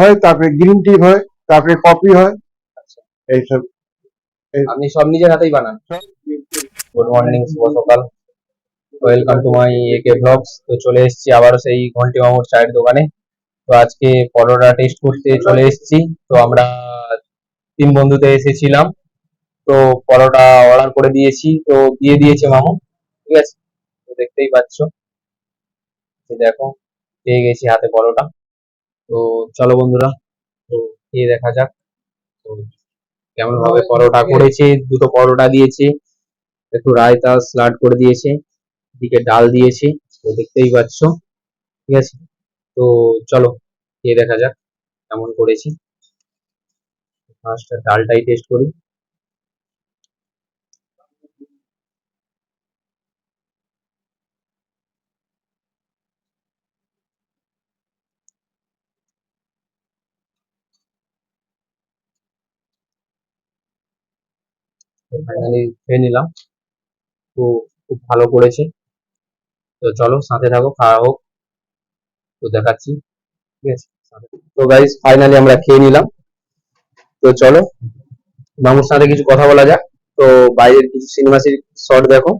হয় তারপরে green tea হয় তারপরে কফি হয়। এইসব। আপনি সব নিজের হাতেই বানান? গুড মর্নিং শুভ সকাল। ওয়েলকাম টু মাই একে ব্লগস তো চলে এসেছি আবারও সেই ঘন্টি মামুর চায়ের দোকানে। তো আজকে পরোটা টেস্ট করতে চলে এসেছি। তো আমরা তিন বন্ধুতে এসেছিলাম। তো পরোটা অর্ডার করে দিয়েছি। তো দিয়ে দিয়েছে মামু। ঠিক আছে? তো দেখতেই পাচ্ছ। দেখো পেয়ে গেছি হাতে পরোটা। তো চলো বন্ধুরা তো খেয়ে দেখা যাক। তো কেমন ভাবে পরোটা করেছে দুটো পরোটা দিয়েছে একটু রায়তা স্লাড করে দিয়েছে এদিকে ডাল দিয়েছে তো দেখতেই পাচ্ছ ঠিক আছে? তো চলো খেয়ে দেখা যাক কেমন করেছি। ফার্স্ট ডালটাই টেস্ট করি। ফাইনালি খেয়ে নিলাম। তো খুব ভালো করেছে। তো চলো সাথে থাকো, খাওয়া হোক। তো দেখাচ্ছি। ঠিক আছে তো গাইজ ফাইনালি আমরা খেয়ে নিলাম। তো চলো, মামুর সাথে কিছু কথা বলা যাক। তো বাইরের কিছু সিনেমা শর্ট দেখো।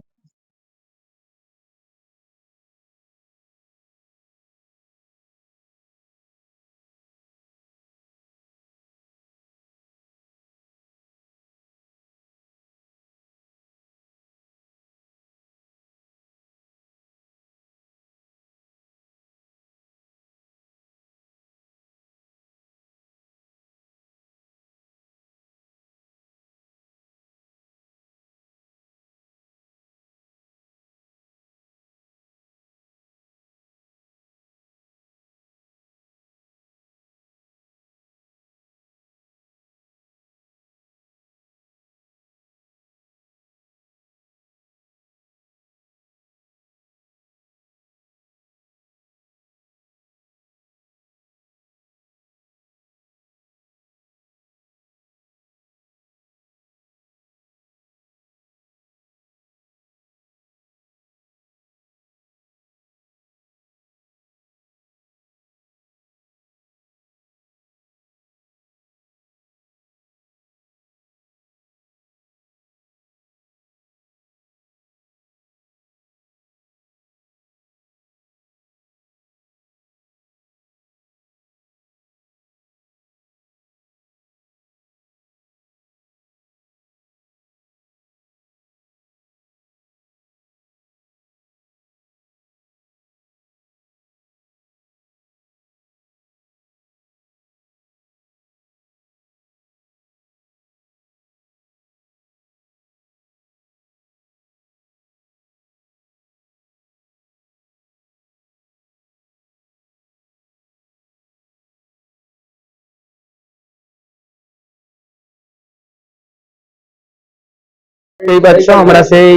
এই পাচ্ছ আমরা সেই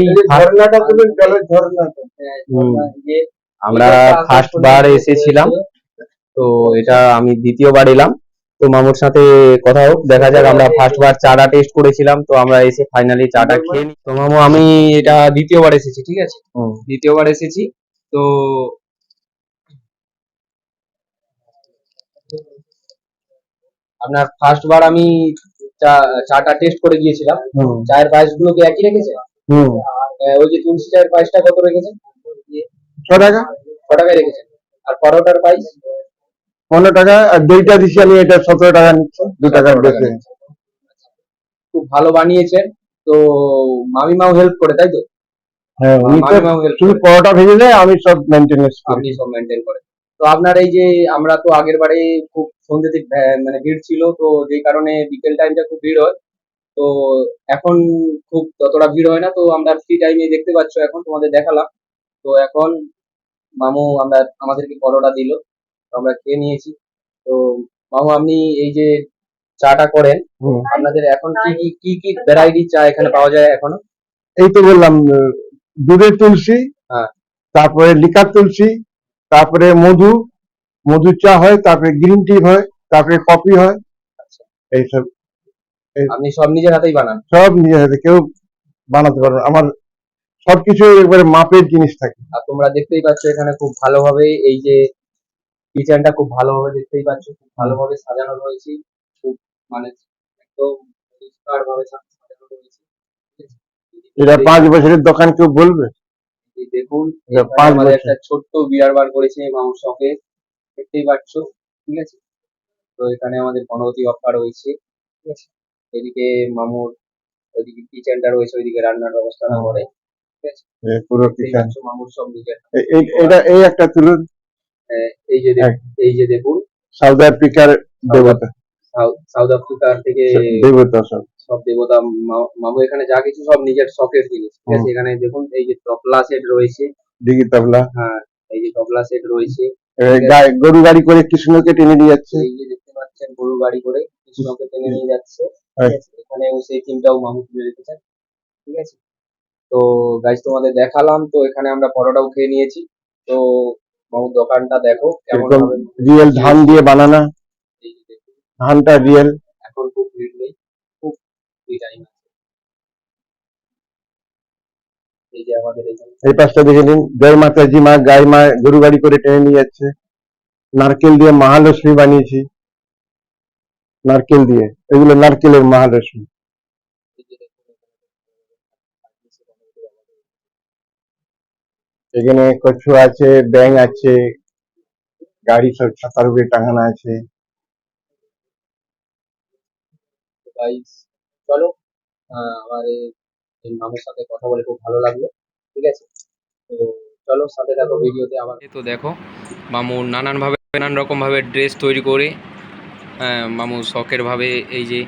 আমরা ফার্স্ট বার এসেছিলাম। তো এটা আমি দ্বিতীয়বার এলাম। তো মামুর সাথে কথা হোক দেখা যাক আমরা ফার্স্ট বার চাটা টেস্ট করেছিলাম। তো আমরা এসে ফাইনালি চাটা খেয়ে নিই। তো মামু আমি এটা দ্বিতীয়বার এসেছি ঠিক আছে? দ্বিতীয়বার এসেছি। তো আপনার ফার্স্ট বার আমি চা- চাটা টেস্ট করে গিয়েছিলাম। চায়ের প্রাইসগুলো কি একই রেখেছে? ওই যে তুলসী চায়ের প্রাইসটা কত রেখেছেন ছ টাকা। ছ টাকায় রেখেছেন আর পরোটার প্রাইস পনেরো টাকা। আর দইটা দিচ্ছি আমি এটা সতেরো টাকা নিচ্ছি। দু টাকার বেশি। খুব ভালো বানিয়েছেন। তো মামিমাও হেল্প করে তাই তো? হ্যাঁ উনি তো শুধু পরোটা ভেজে দেয় আমি সব মেনটেনেন্স করি। আপনি সব মেনটেন করেন। তো আপনার এই যে আমরা তো আগের বারে খুব সন্ধ্যে থেকে মানে ভিড় ছিল তো যে কারণে বিকেল টাইমটা খুব ভিড় হয় তো এখন খুব ততটা ভিড় হয় না তো আমরা ফ্রি টাইমে দেখতে পাচ্ছ এখন তোমাদের দেখালাম তো এখন মামু আমরা আমাদেরকে পরোটা দিল তো আমরা খেয়ে নিয়েছি তো মামু আপনি এই যে চাটা করেন। আপনাদের এখন কি কি কি কি ভ্যারাইটি চা এখানে পাওয়া যায় এখনও এই তো বললাম দুধের তুলসী হ্যাঁ। তারপরে লিকার তুলসী তারপরে মধু মধু চা হয় তারপরে গ্রিন টি হয় তারপরে কফি হয়। আচ্ছা। এইসব আপনি সব নিজের হাতেই বানান? সব নিজের হাতে কেউ বানাতে পারবে। আমার সবকিছু একবারে মাপের জিনিস থাকে। আর তোমরা দেখতেই পাচ্ছ এখানে খুব ভালোভাবে এই যে কিচেনটা খুব ভালোভাবে দেখতেই পাচ্ছ খুব ভালোভাবে সাজানো রয়েছে। খুব মানে একদম পরিষ্কার ভাবে সাজানো রয়েছে। এটা পাঁচ বছরের দোকান কেউ বলবে? এই দেখুন আমাদের একটা ছোট্ট বিয়ার বার করেছে মামুর শপে দেখতেই পাচ্ছ ঠিক আছে? তো এখানে আমাদের গণপতি অফার রয়েছে ঠিক আছে? এদিকে মামুর ওইদিকে কিচেনটা রয়েছে ওইদিকে রান্নার ব্যবস্থাটা হুম। করে পুরো কিচেন। মামুর সব নিজের এটা এই একটা তুলুন। এই যে এই যে দেখুন। সাউথ আফ্রিকার দেবতা। সাউথ সাউথ আফ্রিকার থেকে দেবতা সব। সব দেবতা মামু এখানে যা কিছু সব নিজের শখের জিনিস। ঠিক আছে এখানে দেখুন এই যে তবলা সেট রয়েছে। দিঘি তবলা। হ্যাঁ এই যে তবলা সেট রয়েছে। গরু গাড়ি করে কৃষ্ণকে টেনে নিয়ে যাচ্ছে। এই যে দেখতে পাচ্ছেন গরু গাড়ি করে কৃষ্ণকে টেনে নিয়ে যাচ্ছে। হ্যাঁ। এখানেও সেই থিমটাও মামু তুলে রেখেছেন ঠিক আছে? তো গাইজ তোমাদের দেখালাম তো এখানে আমরা পরোটাও খেয়ে নিয়েছি। তো মামুর দোকানটা দেখো কেমন রিয়েল ধান দিয়ে বানানো। ধানটা রিয়েল ফ্রি টাইম আছে এই যে আমাদের এখানে এই পাশটা দেখে নিন জয় মাতাজি মা গাই মা গরু গাড়ি করে টেনে নিয়ে যাচ্ছে। নারকেল দিয়ে মহালক্ষ্মী বানিয়েছি। নারকেল দিয়ে। এগুলো নারকেলের মহালক্ষ্মী। এখানে কচ্ছু আছে ব্যাং আছে গাড়ি সব ছাতার উপরে টাঙানো আছে। চলো। আমার এই- মামুর সাথে কথা বলে খুব ভালো লাগল ঠিক আছে? তো চলো সাথে দেখো ভিডিওতে আবার। তো দেখো মামু নানান ভাবে নানান রকম ভাবে ড্রেস তৈরি করে আহ, মামু শখের ভাবে এই যে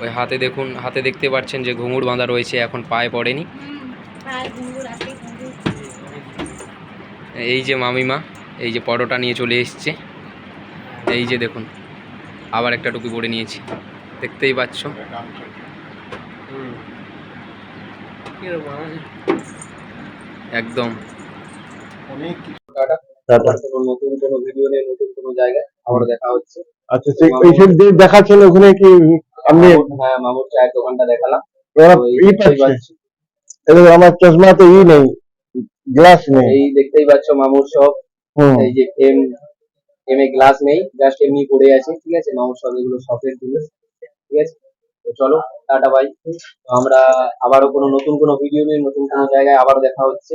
ওই হাতে দেখুন হাতে দেখতে পাচ্ছেন যে ঘুঙুর বাঁধা রয়েছে এখন পায়ে পড়েনি। এই যে মামিমা এই যে পরোটা নিয়ে চলে এসছে। এই যে দেখুন আবার একটা টুপি পরে নিয়েছি। দেখতেই পাচ্ছ। একদম। টাটা। নতুন কোনো ভিডিও নিয়ে নতুন কোনো জায়গায় আবার দেখা হচ্ছে আচ্ছা এইসব যে ওখানে কি হ্যাঁ মামুর চায়ের দোকানটা দেখালাম আমার চশমা তো ই নেই গ্লাস নেই। এই দেখতেই পাচ্ছ মামুর সব। এই যে এম এম এ গ্লাস নেই জাস্ট এমনি পড়ে আছে ঠিক আছে? মামুর সব এগুলো শখের জিনিস ঠিক আছে? তো চলো, টাটা বাই আমরা আবারও কোনো নতুন কোনো ভিডিও নিয়ে, নতুন কোনো জায়গায় আবারও দেখা হচ্ছে।